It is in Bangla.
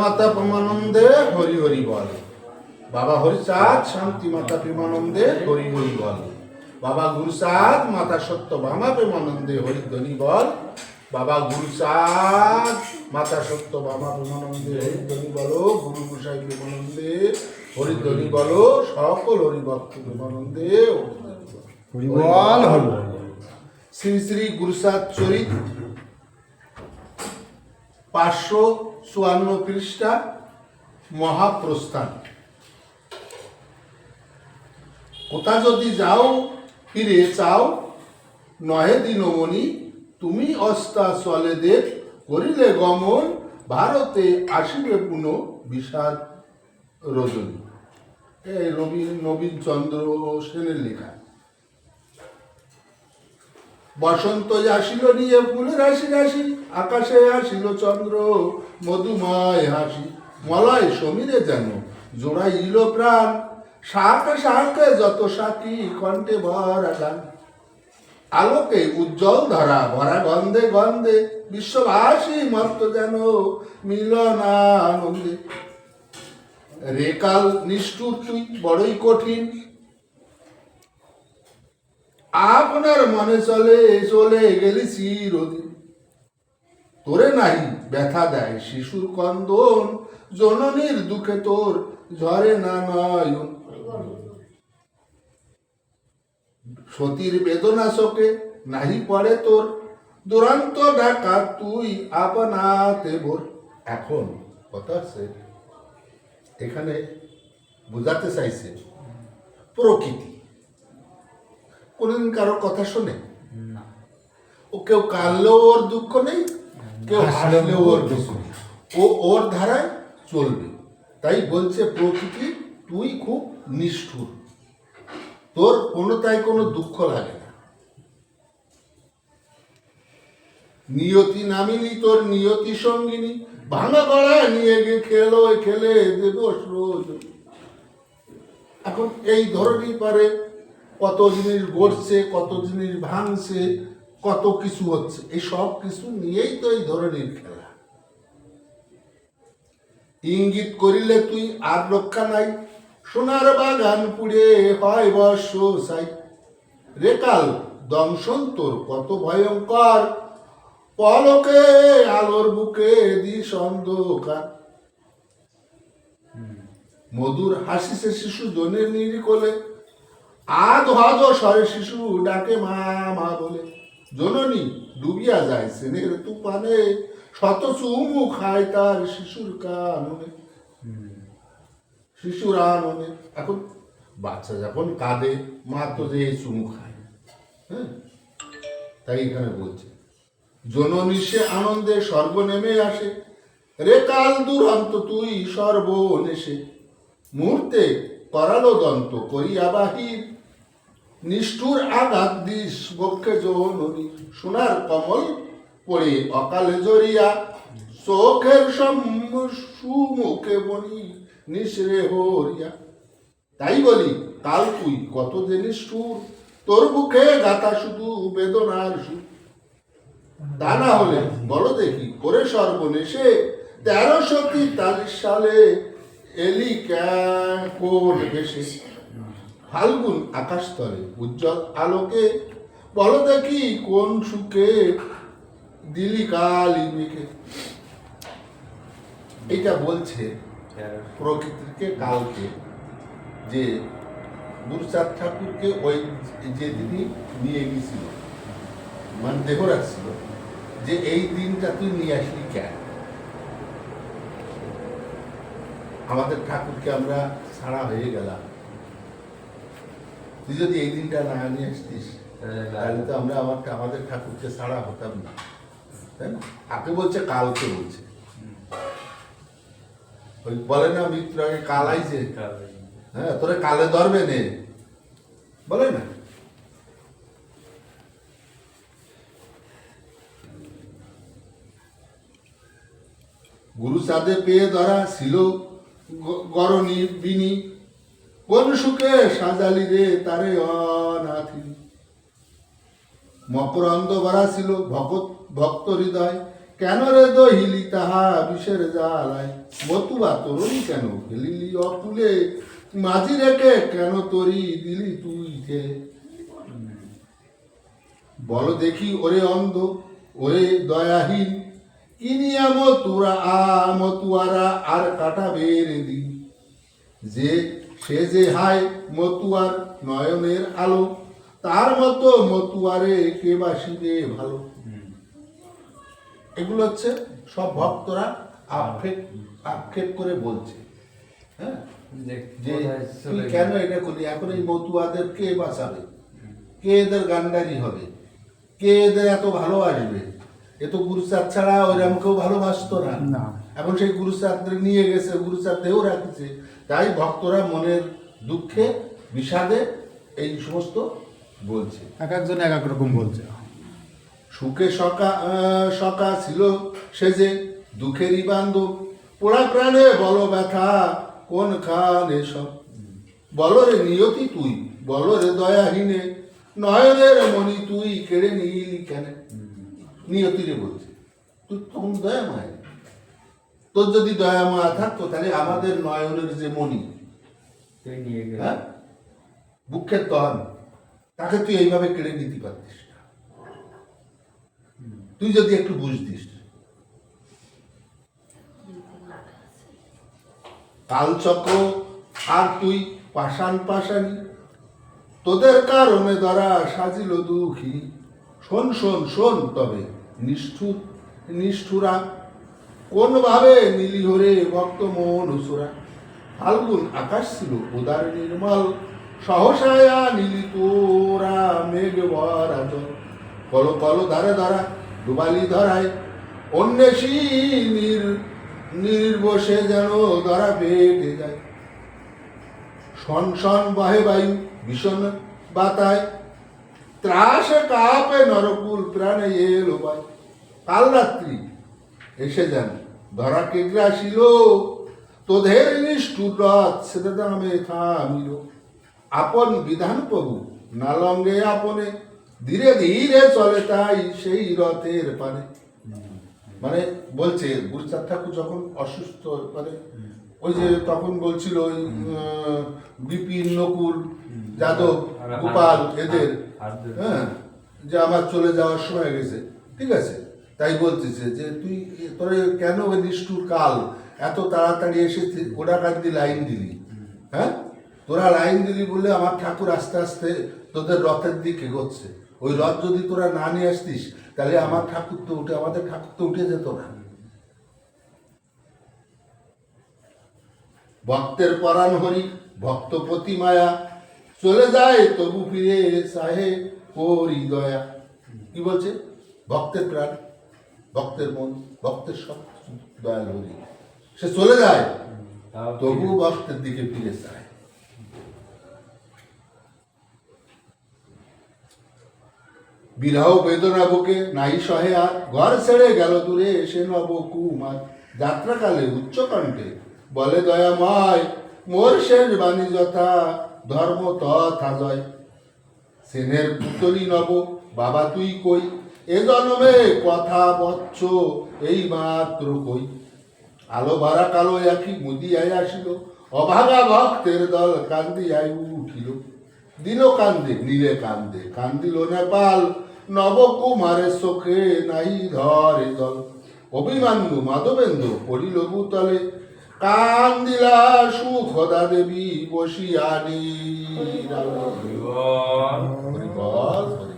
মাতা প্রমানন্দে হরি হরি বল। বাবা হরিচাঁদ শান্তি মাতা প্রেমানন্দে হরি হরি বল। বাবা গুরুচাঁদ মাতা সত্য বামা প্রেমানন্দে হরিধ্বনি বল। বাবা গুরুচাঁদ মাতা সত্য বামা প্রেমানন্দে হরিধ্বনি বলো। গুরু গোসাই প্রেমানন্দে হরিধ্বনি বলো। সকল হরিভক্ত প্রেমানন্দে হরিবল হরি শ্রী শ্রী গুরুসাদ চরিত পাঁচশো চুয়ান্ন পৃষ্ঠা মহাপ্রস্থান। কোথা যদি যাও, ফিরে চাও, নহে দিনমণি, তুমি অস্তা চলে দেব, করিলে গমন, ভারতে আসিবে পুনঃ বিষাদ রজনী। এই রবীন নবীন চন্দ্র সেনের লেখা। বসন্ত আসিল নিয়ে, ফুলের হাসি হাসি আকাশে আসিল চন্দ্র, মধুময় হাসি। মলয় সমীরে যেন জোড়াইল প্রাণ। শাকে শাকে যত সাকি কণ্ঠে ভরা গান। আলোকে উজ্জ্বল ধরা ভরা গন্ধে গন্ধে বিশ্ববাসী মত্ত যেন মিলন আনন্দে রেকাল নিষ্ঠুর তুই, বড়ই কঠিন। আপনার মনে চলে চলে গেলি চিরদিন। তোরে নাই ব্যথা দেয় শিশুর কন্দন জননীর দুঃখে তোর ঝরে না নয়ন। সতীর বেদনা শোকে নাহি পড়ে তোর দুরান্ত ডাকা তুই আপনাতে ভোর। এখন কথা আছে এখানে বোঝাতে চাইছে প্রকৃতি। কোনদিন কারও কথা শোনে? না। ও কেউ কাঁদলেও ওর দুঃখ নেই? কেউ ওর ও ওর ধারায় চলবে। তাই বলছে প্রকৃতি, তুই খুব নিষ্ঠুর। তোর কোনো তাই কোনো দুঃখ লাগে না। নিয়তি নামিনি তোর নিয়তি সঙ্গিনী। ভাঙা গড়ায় নিয়ে গিয়ে খেলো খেলে দেব রোজ এখন এই ধরনই পারে, কত জিনিস গড়ছে, কত জিনিস ভাঙছে। কত কিছু হচ্ছে, এই সব কিছু নিয়েই তো এই ধরনের খেলা। ইঙ্গিত করিলে তুই আর রক্ষা নাই, সোনার বাগান পুড়ে হয় বর্ষ রেকাল দংশন তোর কত ভয়ঙ্কর, পলকে আলোর বুকে দিস অন্ধকার। মধুর হাসিছে শিশু জনের নিরিকলে আধ হাজ স্বরে শিশু ডাকে মা মা বলে। জননী ডুবিয়া যায় সেনের তুফানে শত চুমু খায় তার শিশুর কাননে। শিশুর আননে। এখন বাচ্চা যখন কাঁদে, মা তো যে চুমু খায়। হ্যাঁ? তাই এখানে বলছে। জননী সে আনন্দে সর্ব নেমে আসে। রে কাল দুরন্ত তুই সর্বনেশে। মুহূর্তে করালো দন্ত করিয়া বাহির। নিষ্ঠুর আঘাত দিস বক্ষে জননী সোনার কমল পড়ে অকালে জড়িয়া চোখের সুমুখে বনি নিঃশ্রে হরিয়া। তাই বলি, কাল তুই কত যে নিষ্ঠুর, তোর মুখে গাথা শুধু বেদনার সুর। তা না হলে বলো দেখি করে সর্বনেশে তেরোশো তেতাল্লিশ সালে এলি কোন বেশে ফাল্গুন আকাশতলে উজ্জ্বল আলোকে। বলো দেখি কোন সুখে দিলি কালি মেঘে। এটা বলছে প্রকৃতিকে কালকে যে গুরুচাঁদ ঠাকুরকে ওই যে দিনই নিয়ে গেছিল। মানে দেহ রাখছিল যে এই দিনটা তুই নিয়ে আসলি কেন? আমাদের ঠাকুরকে আমরা ছাড়া হয়ে গেলাম। তুই যদি এই দিনটা না নিয়ে আসতিস, তাহলে তো আমরা আমার আমাদের ঠাকুরকে ছাড়া হতাম না। তাই বলছে? কালকে বলছে। ওই বলে না মিত্র আগে কাল আইছে হ্যাঁ তোরে কালে ধরবে নে। বলে না? গুরু চাঁদে পেয়ে ধরা ছিল গ- গরনি বিনি। কোন সুখে সাজালি রে তারে অনাথিনী মকরন্দ ভরা ছিল ভগত ভক্ত হৃদয়। কেন রে দহিলি তাহা বিষের জ্বালায়? মতুয়া তরুণী কেন ফেলিলি অকুলে? মাঝি রেখে কেন তরি দিলি তুই ঠেলে বল দেখি ওরে অন্ধ, ওরে দয়াহীন। ইনিয়া মতুরা আ মতুয়ারা আর কাটা বেড়ে দিন। যে সে যে হায় মতুয়ার নয়নের আলো তার মতো মতুয়ারে কে বাসিবে ভালো? এগুলো হচ্ছে সব ভক্তরা আক্ষেপ আক্ষেপ করে বলছে। হ্যাঁ? যে তুই কেন এটা করলি? এখন এই মতুয়াদের কে বাঁচাবে? কে এদের গান্ডারি হবে? কে এদের এত ভালোবাসবে? এ তো গুরুচাঁদ ছাড়া ওইরকম কেউ ভালোবাসতো না। এখন সেই গুরুচাঁদরে নিয়ে গেছে গুরুচাঁদ দেহ রাখছে। তাই ভক্তরা মনের দুঃখে বিষাদে এই সমস্ত বলছে। এক একজন এক এক রকম বলছে। সুখে সকা সকা ছিল সে যে দুঃখেরই বান্ধব। পোড়া প্রাণে বল ব্যথা কোন খান এসব? বল রে নিয়তি তুই বল রে দয়াহীনে। নয়নের মণি তুই কেড়ে নিলি কেন? নিয়তি রে বলছে। তুই তখন দয়া মায় তোর যদি দয়া মায়া থাকতো তাহলে আমাদের নয়নের যে মণি হ্যাঁ? বুকের তহন তাকে তুই এইভাবে কেড়ে নিতে পারতিস না। তুই যদি একটু বুঝতিস। কালচক্র আর তুই পাষাণ পাশানি তোদের কারণে দ্বারা সাজিল দুঃখী। শোন শোন শোন তবে নিষ্ঠুর নিষ্ঠুরা কোন ভাবে নীলি হরে ভক্ত মন হুসুরা ফাল্গুন আকাশ ছিল উদার নির্মল, সহসায়া নীলি তোরা মেঘ ভরা জল কল কল ধারে ধরা ডুবালি ধরায়। অন্বেষী নির, নির্বসে যেন ধরা পেটে যায়। শন শন বহে বায়ু, ভীষণ বাতায়। ত্রাসে কাপে নরকুল প্রাণে এলো বাই কাল রাত্রি এসে যান ধরা কেগরা ছিল তোদের নিষ্ঠুর রথ সেটা দামে থামিল। আপন বিধান প্রভু নালঙ্গে আপনে ধীরে ধীরে চলে তাই সেই রথের পানে। মানে বলছে গুরুচাঁদ ঠাকুর যখন অসুস্থ মানে ওই যে তখন বলছিল ওই বিপিন নকুল যাদব গোপাল এদের হ্যাঁ যে আমার চলে যাওয়ার সময় গেছে ঠিক আছে? তাই বলতেছে যে তুই, তোর কেন ওই নিষ্ঠুর কাল এত তাড়াতাড়ি এসে ওটা লাইন দিলি। হ্যাঁ? তোরা লাইন দিলি বলে আমার ঠাকুর আস্তে আস্তে তোদের রথের দিকে এগোচ্ছে। ওই রথ যদি তোরা না নিয়ে আসতিস, তাহলে আমার ঠাকুর তো উঠে, আমাদের ঠাকুর তো উঠে যেত না। ভক্তের পরাণ হরি, ভক্ত প্রতি মায়া। চলে যায় তবু ফিরে সাহে করি দয়া। কি বলছে? ভক্তের প্রাণ। ভক্তের মন ভক্তের সব দয়াল হরি। সে চলে যায় তবু ভক্তের দিকে ফিরে যায়। বিরহ বেদনা বুকে নাই সহে আর ঘর ছেড়ে গেল দূরে এসে নব কুমার। যাত্রাকালে উচ্চকণ্ঠে বলে দয়াময় মোর শেষ বাণী যথা ধর্ম তথা জয়। সেনের পুতলি নব বাবা তুই কই? এ জন্মে কথা বচ্চ এই মাত্র কই? আলো বারা কালো একই মুদিয়ায় আসিল অভাগা ভক্তের দল কান্দিয়ায় উঠিল। দিল কান্দে নীলে কান্দে কান্দিল নেপাল নবকুমারের চোখে নাই ধরে দল অভিমান্যু মাধবেন্দ্র পড়িল ভূতলে কান্দিলা সুখদা দেবী বল, হরি